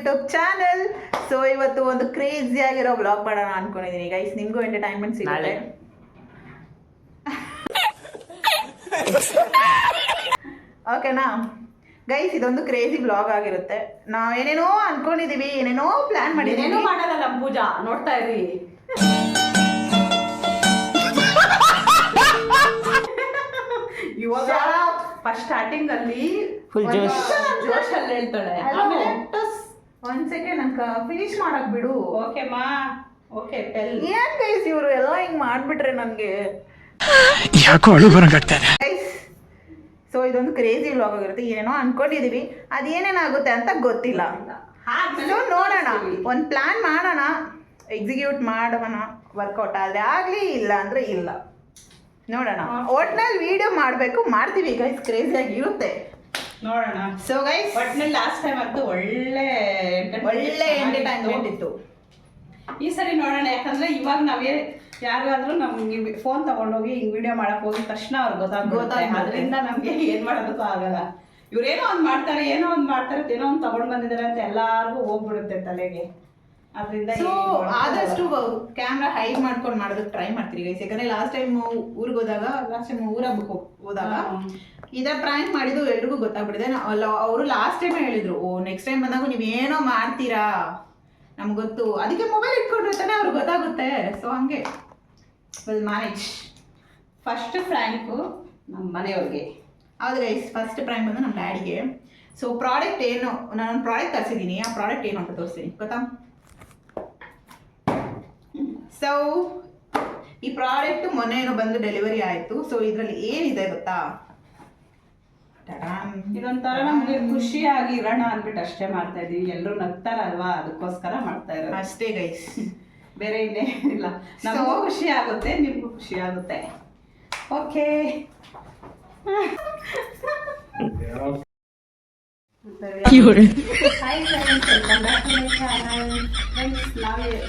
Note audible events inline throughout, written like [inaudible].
YouTube channel so ಇವತ್ತು ಒಂದು crazy ಆಗಿರೋ ಬ್ಲಾಗ್ ಮಾಡೋಣ ಅನ್ಕೊಂಡಿದೀನಿ. ಗೈಸ್ ನಿಮ್ಗೂ ಎಂಟರ್ಟೈನ್ಮೆಂಟ್ ಸಿಗುತ್ತೆ. ಓಕೆನಾ [laughs] ಗೈಸ್ ಇದೊಂದು ಕ್ರೇಜಿ ಬ್ಲಾಗ್ ಆಗಿರುತ್ತೆ. ನಾವು ಏನೇನೋ ಅನ್ಕೊಂಡಿದೀವಿ ಏನೇನೋ ಪ್ಲಾನ್ ಏನೇನು ಮಾಡಿದೀವಿ ಮಾಡಲ್ಲ ನಮ್ಮ ಪೂಜಾ ನೋಡ್ತಾ ಇರಿ. [laughs] ಇವಾಗ ಫಸ್ಟ್ ಸ್ಟಾರ್ಟಿಂಗ್ ಅಲ್ಲಿ ಫುಲ್ ಜೋಶ್. ಜೋಶ್ ಅಲ್ಲಿ ಹೇಳ್ತಾಳೆ. ಆಮೇಲೆ ಒಂದ್ ಸೆಕೆಂಡ್ ನಂಗೆ ಫಿನಿಶ್ ಮಾಡಕ್ ಬಿಡು. ಓಕೆ ಮಾ. ಓಕೆ ಟೆಲ್ ಏನ್ ಗೈಸ್ ಇವರು ಎಲ್ಲ ಹಿಂಗ್ ಮಾಡ್ಬಿಟ್ರೆ ನನ್ಗೆ? ಯಾಕೋ ಅಳು ಬರಂಗಾಗ್ತಾನೆ ಗೈಸ್ ಸೊ ಇದೊಂದು ಕ್ರೇಜಿ ವ್ಲಾಗ್ ಆಗಿರುತ್ತೆ. ಏನೇನೋ ಅನ್ಕೊಂಡಿದೀವಿ. ಅದೇನೇನಾಗುತ್ತೆ ಅಂತ ಗೊತ್ತಿಲ್ಲ. ಸೊ ನೋಡೋಣ. ಒಂದು ಪ್ಲಾನ್ ಮಾಡೋಣ. ಎಕ್ಸಿಕ್ಯೂಟ್ ಮಾಡೋಣ. ವರ್ಕೌಟ್ ಆದರೆ ಆಗಲಿ ಇಲ್ಲ ಅಂದರೆ ಇಲ್ಲ. ನೋಡೋಣ. ಒಟ್ನಲ್ಲಿ ವಿಡಿಯೋ ಮಾಡಬೇಕು. ಮಾಡ್ತೀವಿ ಗೈಸ್ ಕ್ರೇಜಿಯಾಗಿ ಇರುತ್ತೆ ನೋಡೋಣ. ಸೊ ಗೈಸ್ ಒಟ್ನಲ್ಲಿ ಲಾಸ್ಟ್ ಟೈಮ್ ಅಂತೂ ಒಳ್ಳೆ ಒಳ್ಳೆ ಎಂಟರ್ಟೈನ್ಮೆಂಟ್ ಇತ್ತು. ಈ ಸರಿ ನೋಡೋಣ ಯಾಕಂದ್ರೆ ಇವಾಗ ನಾವೇ ಯಾರಿಗಾದ್ರೂ ನಮ್ಗೆ ಫೋನ್ ತಗೊಂಡೋಗಿ ಹಿಂಗ್ ವಿಡಿಯೋ ಮಾಡಕ್ ಹೋಗಿದ ತಕ್ಷಣ ಅವ್ರಿಗೆ ಗೊತ್ತಾಗ್ಬಿಡುತ್ತೆ. ಅದರಿಂದ ನಮ್ಗೆ ಏನ್ ಮಾಡೋದಕ್ಕೂ ಆಗಲ್ಲ. ಇವ್ರೇನೋ ಒಂದ್ ಮಾಡ್ತಾರೆ ಏನೋ ಒಂದ್ ಮಾಡ್ತಾರೆ ಏನೋ ಒಂದ್ ತಗೊಂಡ್ ಬಂದಿದ್ದಾರೆ ಅಂತ ಎಲ್ಲಾರ್ಗು ಹೋಗ್ಬಿಡುತ್ತೆ ತಲೆಗೆ. ಅದರಿಂದ ಸೊ ಆದಷ್ಟು ಕ್ಯಾಮ್ರಾ ಹೈ ಮಾಡ್ಕೊಂಡು ಮಾಡೋದಕ್ಕೆ ಟ್ರೈ ಮಾಡ್ತೀರಿ ಗೈಸ್ ಯಾಕಂದ್ರೆ ಲಾಸ್ಟ್ ಟೈಮ್ ಊರಿಗೆ ಹೋದಾಗ ಲಾಸ್ಟ್ ಟೈಮ್ ಊರ ಹೋದಾಗ ಇದೇ ಪ್ರಾಂಕ್ ಮಾಡಿದ್ದು ಎಲ್ರಿಗೂ ಗೊತ್ತಾಗ್ಬಿಡಿದೆ ಅವರು ಲಾಸ್ಟ್ ಟೈಮ್ ಹೇಳಿದ್ರು ಓ ನೆಕ್ಸ್ಟ್ ಟೈಮ್ ಬಂದಾಗ ನೀವು ಏನೋ ಮಾಡ್ತೀರಾ? ನಮ್ಗೆ ಗೊತ್ತು. ಅದಕ್ಕೆ ಮೊಬೈಲ್ ಇಟ್ಕೊಂಡ್ರೆ ತಾನೇ ಅವ್ರಿಗೆ ಗೊತ್ತಾಗುತ್ತೆ. ಸೊ ಹಂಗೆ. ವಿಲ್ ಮ್ಯಾನೇಜ್ ಫಸ್ಟ್ ಫ್ರ್ಯಾಂಕು ನಮ್ಮ ಮನೆಯವ್ರಿಗೆ. ಆದರೆ ಗೈಸ್ ಫಸ್ಟ್ ಪ್ರೈಮ್ ಬಂದು ನಮ್ಮ ಡ್ಯಾಡಿಗೆ ಸೊ ಪ್ರಾಡಕ್ಟ್ ಏನು ನಾನು ಪ್ರಾಡಕ್ಟ್ ತರಿಸಿದ್ದೀನಿ ಆ ಪ್ರಾಡಕ್ಟ್ ಏನು ಅಂತ ತೋರಿಸ್ತೀನಿ. ಗೊತ್ತಾ? ಸೊ ಈ ಪ್ರಾಡಕ್ಟ್ ಮೊನ್ನೆ ಏನೋ ಬಂದು ಡೆಲಿವರಿ ಆಯಿತು. ಸೊ ಇದರಲ್ಲಿ ಏನಿದೆ ಗೊತ್ತಾ. ಇದೊಂಥರ ನಮ್ಗೆ ಖುಷಿಯಾಗಿ ಇರೋಣ ಅಂದ್ಬಿಟ್ಟು ಅಷ್ಟೇ ಮಾಡ್ತಾ ಇದೀವಿ ಎಲ್ಲರೂ ನಗ್ತಾರಲ್ವಾ? ಅದಕ್ಕೋಸ್ಕರ ಮಾಡ್ತಾ ಇರೋದು. ಅಷ್ಟೇ ಗೈಸ್ [laughs] ಬೇರೆ ಇನ್ನೇನಿಲ್ಲ ನಮಗೂ ಖುಷಿ ಆಗುತ್ತೆ ನಿಮಗೂ ಖುಷಿ ಆಗುತ್ತೆ ಓಕೆ [laughs]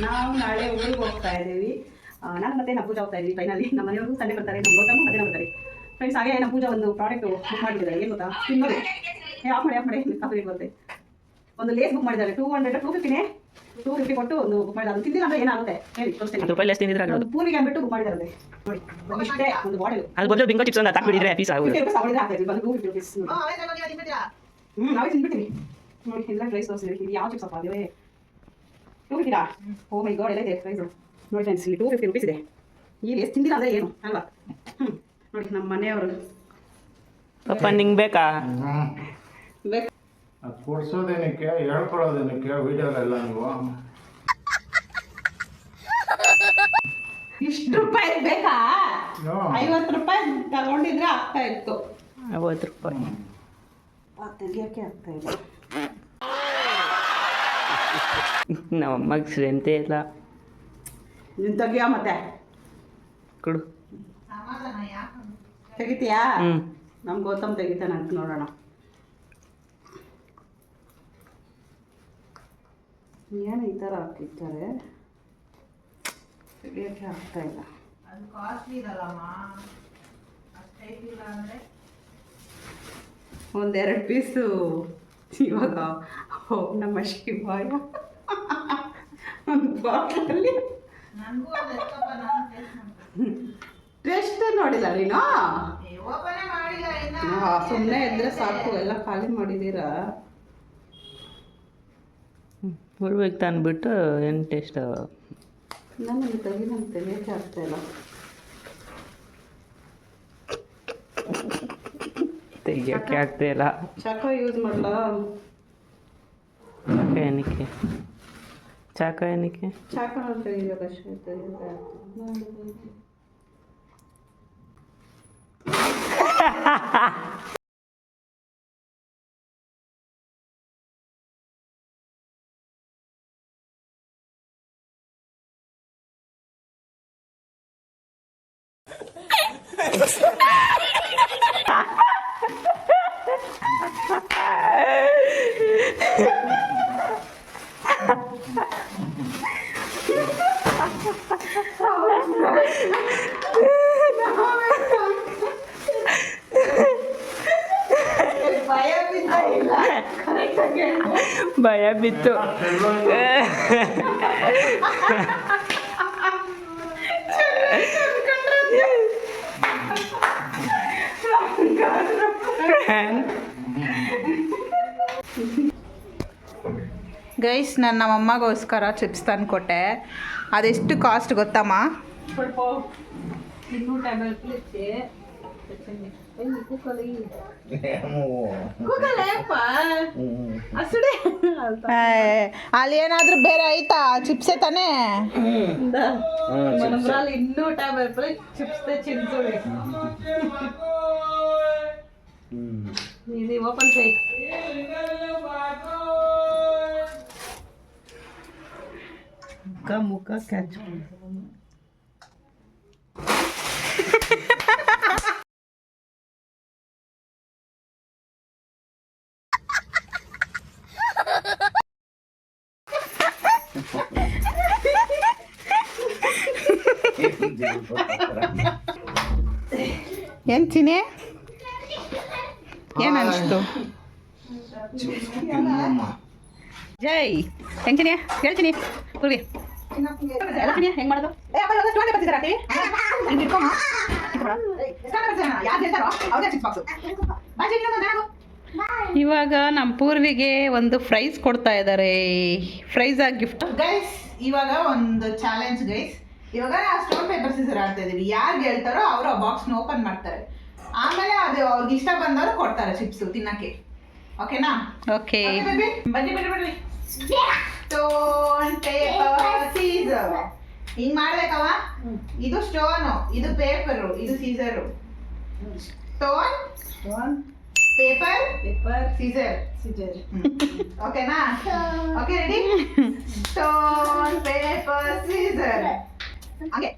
ನಾವು ನಾಳೆ ಊರಿಗೆ ಹೋಗ್ತಾ ಇದ್ದೀವಿ. ಆ, ನಾನು ಮತ್ತೆ ನಮ್ಮ ಪೂಜಾ ಹೋಗ್ತಾ ಇದ್ದೀವಿ ಫೈನಲಿ ನಮ್ಮ ಮನೆಯವರು ಸಂಡೆ ಬರ್ತಾರೆ ನಮ್ಮ ಗೌತಮ್ ಮತ್ತೆ ನಮ್ಮ ಬರ್ತಾರೆ ಫ್ರೆಂಡ್ಸ್ ಹಾಗೆ ನಮ್ಮ ಪೂಜಾ ಒಂದು ಪ್ರಾಡಕ್ಟ್ ಬುಕ್ ಮಾಡಿದ್ದಾರೆ. ಏನು ಗೊತ್ತಾ? ತಿನ್ನೋದು ಏ ಆಫ್ ಮಾಡಿ ಆಫ್ ಮಾಡಿ. ಕಾಫಿ ಬರುತ್ತೆ. ಒಂದು ಲೇಸ್ ಬುಕ್ ಮಾಡಿದ್ದಾರೆ. ಟೂ ಹಂಡ್ರೆಡ್ ಟೂ ಫಿಫ್ಟಿನೇ ಟೂ ಫಿಫ್ಟಿ ಕೊಟ್ಟು ಒಂದು ಬುಕ್ ಮಾಡಿದ್ದಾರೆ. ಅದು ತಿಂದಿಲ್ಲ ಅಂದ್ರೆ ಏನಾಗುತ್ತೆ? ಹೇಳಿ ತೋರಿಸ್ತೀನಿ. ಹತ್ತು ರೂಪಾಯಿ ಲೆಸ್ ತಿಂದಿದ್ರೆ ಆಗೋದು ಒಂದು ಪೂರಿಗೆ ಅಂದ್ಬಿಟ್ಟು ಬುಕ್ ಮಾಡಿದ್ದಾರೆ ನೋಡಿ ಒಂದು ಇಷ್ಟೇ ಒಂದು ಬಾಟಲ್ ಅದು ಬದಲು ಬಿಂಗೋ ಚಿಪ್ಸ್ ಒಂದು ಹಾಕ್ಬಿಟ್ಟಿದ್ರೆ ಪೀಸ್ ಆಗುತ್ತೆ ಫಿಫ್ಟಿ ರುಪೀಸ್ ಅವಳಿಗೆ ಹಾಕ್ತಾ ಇದ್ವಿ ಬಂದು ಟೂ ಫಿಫ್ಟಿ ರುಪೀಸ್ ಹ್ಞೂ ನಾವೇ ತಿನ್ಬಿಡ್ತೀವಿ ನೋಡಿ ಎಲ್ಲ ರೈಸ್ ತೋರಿಸಿದ್ರಿ ಇದು ಯಾವ ಚಿಪ್ಸ್ ಅಪ್ಪ ಅದೇ ಟೂ ಫಿಫ್ಟಿರಾ ಓ ಮೈ ಗಾಡ್ ಎಲ್ಲ ಇದೆ ಪ್ರೈಸು ನೋಡಿ ಫ್ರೆಂಡ್ಸ್ ಇಲ್ಲಿ ಟೂ ಫಿಫ್ಟಿ ರುಪೀಸ್ ಇದೆ. ಈ ಲೇಸ್ ತಿಂದಿಲ್ಲ ಅಂದ್ರೆ ಏನು? ಅಲ್ವಾ? ಹ್ಞೂ ನೋಡಿ ನಮ್ಮ ಮನೆಯವರು. ಪಾಪ ನಿಂಗೆ ಬೇಕಾ? ಬೇಕು. ಅದು ಕೊಡ್ಸೋದೇನಕ್ಕೆ ಹೇಳ್ಕೊಳ್ಳೋದೇನಕ್ಕೆ ವಿಡಿಯೋಲೆಲ್ಲ ನೀವು. ಇಷ್ಟು ರೂಪಾಯಿ ಬೇಕಾ. ಐವತ್ತು ರೂಪಾಯಿ ತಗೊಂಡಿದ್ರೆ ಆಗ್ತಾ ಇತ್ತು. ಐವತ್ತು ರೂಪಾಯಿ. ತೆಗಿಯೋಕೆ ಆಗ್ತಾ ಇಲ್ಲ. ನಮ್ಮ ಅಮ್ಮಗೆ ಸ್ಟ್ರೆಂತೇ ಇಲ್ಲ. ನೀನು ತೆಗಿಯೋ ಮತ್ತೆ? ಕೊಡು. ತೆಗಿತೀಯಾ? ನಮ್ಮ ಗೌತಮ್ ತೆಗಿತಾನೆ ಅಂತ ನೋಡೋಣ. ಏನು ಈ ಥರ ಹಾಕಿರ್ತಾರೆ? ತೆಗಿಯೋಕ್ಕೆ ಆಗ್ತಾ ಇಲ್ಲ. ಅದು ಕಾಸ್ಟ್ಲಿ ಇದಲ್ಲಮ್ಮ ಅಷ್ಟೈತಿ ಇಲ್ಲ ಅಂದರೆ. ಒಂದೆರಡು ಪೀಸು ಇವಾಗ ನಮ್ಮ ನಮ ಶಿವಾಯ ಒಂದು ಬಾಟ್ಲಲ್ಲಿ. ನನಗೂ ಟೇಸ್ಟ್ ನೋಡಿಲ್ಲ ನೀನು ಸುಮ್ಮನೆ ಇದ್ರೆ ಸಾಕು ಎಲ್ಲ ಖಾಲಿ ಮಾಡಿದ್ದೀರಾ ಬರ್ಬೇಕು ತಂದ್ಬಿಟ್ಟು ಏನು ಟೇಸ್ಟ್. ನನಗೆ ತೆಗಿ ಲೇಟ್ ತೆಗಿಯೋಕ್ಕೆ ಆಗ್ತಾ ಇಲ್ಲ. ತೆಗಿಯೋಕ್ಕೆ ಆಗ್ತಾ ಇಲ್ಲ. ಚಾಕ ಯೂಸ್ ಮಾಡಲ? ಚಾಕ ಏನಕ್ಕೆ? ಚಾಕ ಏನಕ್ಕೆ? ಚಾಕ ತೆಗಿಬೇಕಷ್ಟೇ ತೆಗಿಯೋಕ್ಕೆ Ha ha ha! ಇಲ್ಲ ಕರೆಕ್ಟಾಗಿ ಭಯ ಬಿತ್ತು ಗೈಸ್ ನಾನು ನಮ್ಮ ಅಮ್ಮಗೋಸ್ಕರ ಚಿಪ್ಸ್ ತಂದ್ಕೊಟ್ಟೆ ಅದೆಷ್ಟು ಕಾಸ್ಟ್ ಗೊತ್ತಮ್ಮ ಸ್ವಲ್ಪ ಇನ್ನೂರು ಟ್ಯಾಬ್ಲೆಟ್ ಪ್ಲೇಟ್ ಅಷ್ಟೇ ಅಲ್ಲಿ ಏನಾದರೂ ಬೇರೆ ಆಯ್ತಾ ಚಿಪ್ಸೇ ತಾನೇ మనమ్రాలు ఎన్నో టాబ్లెట్లు చిప్స్ తెచ్చింది చూడు ఇది ఓపెన్ చేయి ముక్క ముక్క క్యాచ్ ಏನು ತಿನ್ನಿ ಏನು ಅನಿಸ್ತು? ಜೈ. ಹೆಂಗ್ತೀನಿ ಹೇಳ್ತೀನಿ ಪೂರ್ವಿ ಹೆಂಗ್ ಮಾಡೋದು? ಇವಾಗ ನಮ್ಮ ಪೂರ್ವಿಗೆ ಒಂದು ಪ್ರೈಸ್ ಕೊಡ್ತಾ ಇದ್ದಾರೆ ಪ್ರೈಸ್ ಆಗಿ ಗಿಫ್ಟ್ ಗೈಸ್ ಇವಾಗ ಒಂದು ಚಾಲೆಂಜ್ ಗೈಸ್ ಇವಾಗ ಸ್ಟೋನ್ ಪೇಪರ್ ಸೀಸರ್ ಆಡ್ತಾ ಇದೀವಿ. ಯಾರು ಹೇಳ್ತಾರೋ ಅವರು ಆ ಬಾಕ್ಸ್ನ ಓಪನ್ ಮಾಡ್ತಾರೆ. ಆಮೇಲೆ ಅದು ಅವ್ರಿಗೆ ಇಷ್ಟ ಬಂದವರು ಕೊಡ್ತಾರೆ ಚಿಪ್ಸ್ ತಿನ್ನಕ್ಕೆ. ಓಕೆನಾ ಓಕೆ ಬನ್ನಿ ಬನ್ನಿ ಬನ್ನಿ. ಸ್ಟೋನ್ ಪೇಪರ್ ಸೀಸರ್ ಹಿಂಗ್ ಮಾಡ್ಬೇಕವ ಇದು ಸ್ಟೋನ್ ಇದು ಪೇಪರು ಇದು scissor stone stone paper paper scissor scissor ಓಕೆನಾ okay ready stone paper scissor ಹಾಗೆ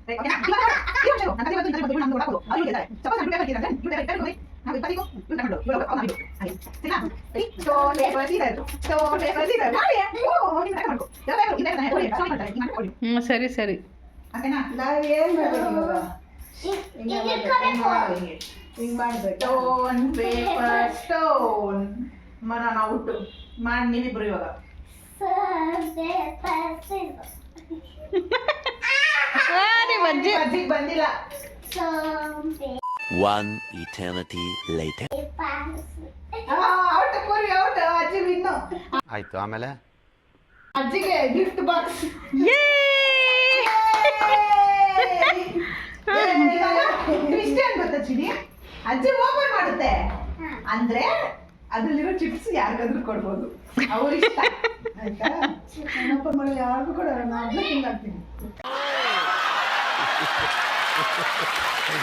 ಕೊಡಿ ಸಾರಿ ಸರಿ ಸ್ಟೋನ್ ಪೇಪರ್ ಸ್ಟೋನ್ ಮನ ನಾವು ಮಾಡಿ ನೀವಿಬ್ರು ಇವಾಗ. ನಿಮ್ಮ ಅಜ್ಜಿ ಅಜ್ಜಿಗೆ ಬಂದಿಲ್ಲ. One eternity later. ಔಟ್ ಕೋರಿ ಔಟ್ ಅಜ್ಜಿ ವಿನ್ನು ಆಯ್ತು ಆಮೇಲೆ? ಅಜ್ಜಿಗೆ ಗಿಫ್ಟ್ ಬಾಕ್ಸ್ ಟ್ವಿಸ್ಟ್ ಏನ್ ಗೊತ್ತಾ ಚಿಡಿ? ಅಜ್ಜಿ ಓಪನ್ ಮಾಡುತ್ತೆ. ಅಂದ್ರೆ ಅದ್ರಲ್ಲಿರೋ ಚಿಪ್ಸ್ ಯಾರಿಗಾದ್ರೂ ಕೊಡ್ಬೋದು. ಅವ್ರಿಷ್ಟ [laughs] ಆಯ್ತಾ? ಓಪನ್ ಮಾಡಿ ಯಾರಿಗೂ ಕೊಡೋಣ ನಾನು ಅದನ್ನ ハハハハ!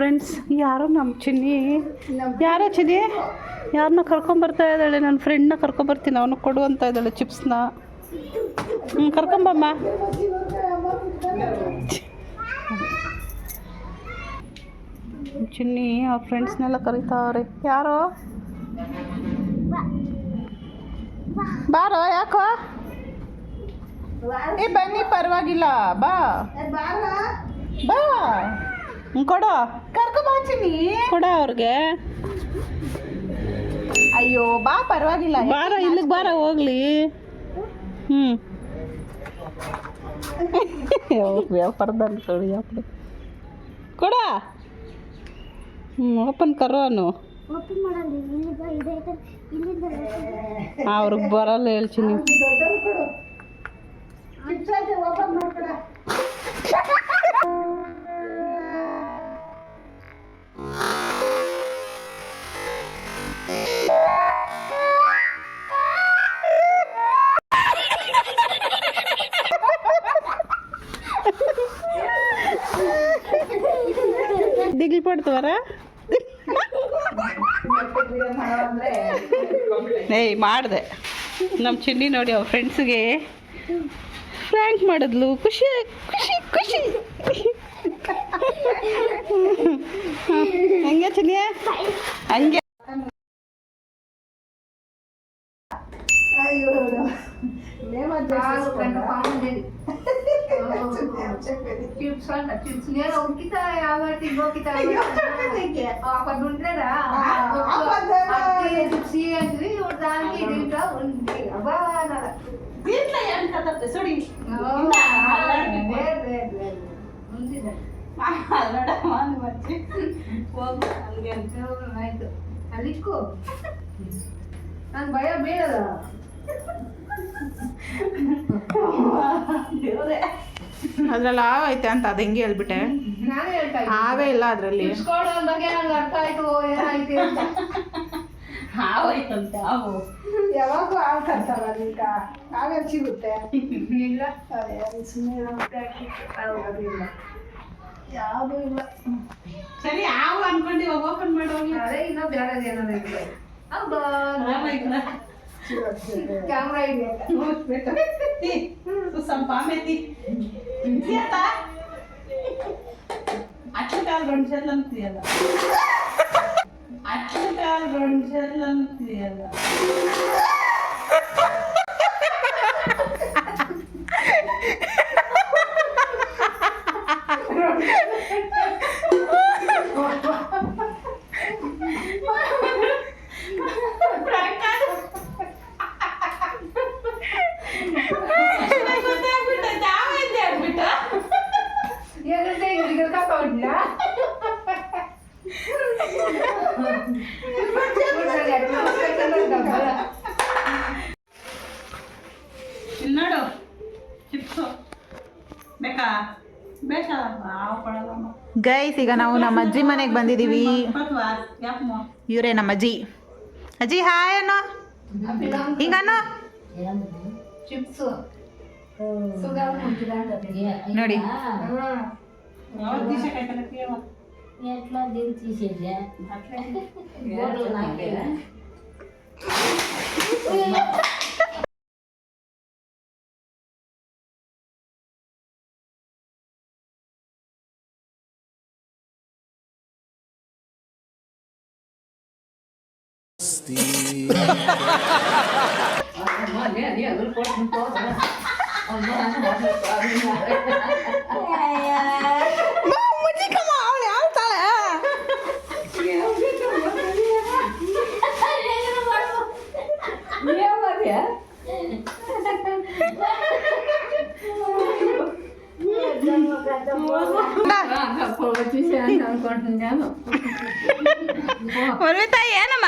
ಫ್ರೆಂಡ್ಸ್ ಯಾರೋ ನಮ್ಮ ಚಿನ್ನಿ. ಯಾರೋ ಚಿನ್ನಿ? ಯಾರನ್ನ ಕರ್ಕೊಂಬರ್ತಾ ಇದ್ದಾಳೆ? ನನ್ನ ಫ್ರೆಂಡ್ನ ಕರ್ಕೊಂಬರ್ತೀನಿ ಅವನು ಕೊಡುವಂತ ಇದ್ದಾಳೆ ಚಿಪ್ಸ್ನ. ಹ್ಞೂ ಕರ್ಕೊಂಬಮ್ಮ ಚಿನ್ನಿ ಅವ್ರ ಫ್ರೆಂಡ್ಸ್ನೆಲ್ಲ ಕರೀತಾವ್ರೆ ಯಾರೋ? ಬಾರೋ, ಯಾಕೋ? ಏ, ಬನ್ನಿ, ಪರವಾಗಿಲ್ಲ. ಬಾ. ಬಾ. ಕೊಡು. ಕರ್ಕೊ ಬಾಚಿನಿ ಚಿನ್ನಿ ಕೊಡ ಅವ್ರಿಗೆ. ಅಯ್ಯೋ ಬಾ ಪರವಾಗಿಲ್ಲ. ಬಾರ ಇಲ್ಲಿಗೆ ಬಾರ ಹೋಗ್ಲಿ. ಹ್ಞೂ ವ್ಯಾಪಾರದ ಅನ್ಕೊಳ್ಳಿ ವ್ಯಾಪಾರ ಕೊಡ. ಹ್ಞೂ ಓಪನ್ ಕರೋನು ಅವ್ರಿಗೆ ಬರಲ್ಲ ಹೇಳ್ತೀನಿ. ದಿಗ್ಲಿ ಏಯ್ ಮಾಡಿದೆ. ನಮ್ಮ ಚಿನ್ನಿ ನೋಡಿ ಅವ್ರ ಫ್ರೆಂಡ್ಸ್ಗೆ ಫ್ರ್ಯಾಂಕ್ ಮಾಡಿದ್ಲು. ಖುಷಿ ಖುಷಿ ಖುಷಿ. ಹಂಗೆ ಚಿನ್ನಿಯ ಹಂಗೆ. [laughs] ಅಲ್ಲಿಕ್ಕೂ ನಂಗೆ ಭಯ ಬೀಳಲ್ಲ. [laughs] ಅದ್ರಲ್ಲಿ ಹಾವು ಐತೆ ಅಂತ ಅದು ಹೆಂಗೆ ಹೇಳ್ಬಿಟ್ಟೆ? ಹಾವೇ ಇಲ್ಲ ಅದರಲ್ಲಿ. ಅರ್ಥ ಆಯ್ತು ಏನಾಯ್ತು ಅಂತ. ಹಾವಾಯ್ತಂತೆ ಹಾವು ಯಾವಾಗೂ ಹಾವು ಕರ್ತಾರ ಈಗ ಹಾವೇ ಸಿಗುತ್ತೆ. ಇಲ್ಲ. ಸುಮ್ಮನೆ ಯಾವುದೂ ಇಲ್ಲ. ಸರಿ ಹಾವು ಅನ್ಕೊಂಡು ಓಪನ್ ಮಾಡೋ ಹೋಗ್ಲಿ. ಅದೇ ಇನ್ನೂ ಬೇರೆ ಏನಾದ್ರು ಇದೆ ಹೌದಾ. ಕ್ಯಾಮ್ರಾ ಇದೆ ಸ್ವಲ್ಪ ಅಚ್ಚು అట్లకాయలు రెండు చేతులను తీయాల అట్లకాయలు రెండు చేతులను తీయాల ಗೈಸ್ ಈಗ ನಾವು ನಮ್ಮ ಅಜ್ಜಿ ಮನೆಗೆ ಬಂದಿದ್ದೀವಿ ಬತ್ವಾ ಇವರೇ ನಮ್ಮ ಅಜ್ಜಿ. ಅಜ್ಜಿ ಹಾಯ್ ಅನ್ನೋ. ಹಿಂಗನ್ನೋ ಚಿಪ್ಸ್ ಸುಗರ್ ನೋಡಿ. ಹೇಳ್ತಾಳೆ ಮರ್ವಿತಾಯಿ ಏನಮ್ಮ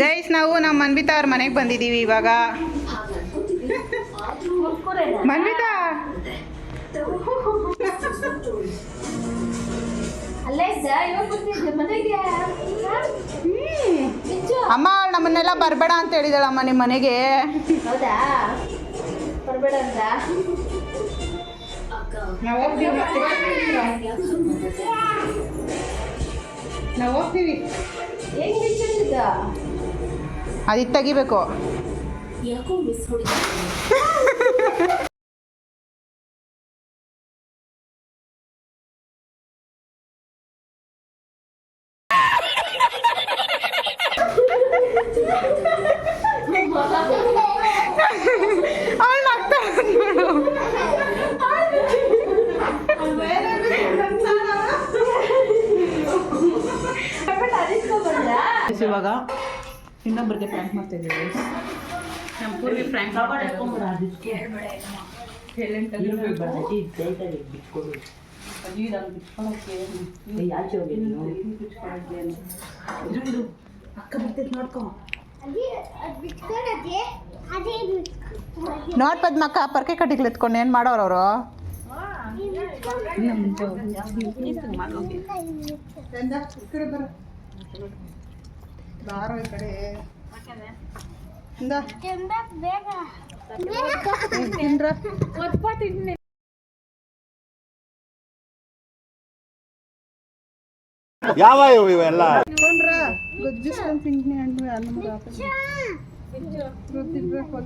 ಗೈಸ್ ನಾವು ನಮ್ಮ ಮನ್ವಿತಾ ಅವ್ರ ಮನೆಗೆ ಬಂದಿದ್ದೀವಿ ಇವಾಗ. ಮನ್ವಿತಾ! ಅಮ್ಮ ಅವ್ಳ್ ನಮ್ಮನ್ನೆಲ್ಲ ಬರಬೇಡ ಅಂತ ಹೇಳಿದಳಮ್ಮ ನಿಮ್ಮ ಮನೆಗೆ. ನಾವು ಹೋಗ್ತೀವಿ ಅದು ತೆಗಿಬೇಕು. ಯಾಕೋ ಮಿಸ್ ಹೊಡಿತಾ [laughs] ಇವಾಗ ಇನ್ನೊಬ್ಬರಿಗೆ ಪ್ರ್ಯಾಂಕ್ ಮಾಡ್ತಾ ಇದ್ದೀವಿ ನಮ್ಮ ಪೂರ್ವಿ ನೋಡ್ ಪದ್ಮಕ್ಕ ಪರ್ಕೆ ಕಟ್ಟಿಗೆ ಎತ್ಕೊಂಡು ಏನು ಮಾಡೋರು ಅವರು? ಬಾರೋ ಈ ಕಡೆ. ಇಂದ. ತಿನ್ರ. ಯಾವ ಇವೆಲ್ಲ? ತಿನ್ರ. ಗುಜ್ಜಿಸ್ಕೊಂಡ್ ತಿಂತೀನಿ ಹಣ್ಣು ನಮ್ಗೆ ಆಪಲ್. ಗೊತ್ತಿರ್ಬೇಕು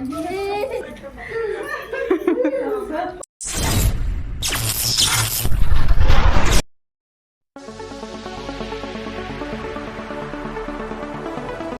Thank you.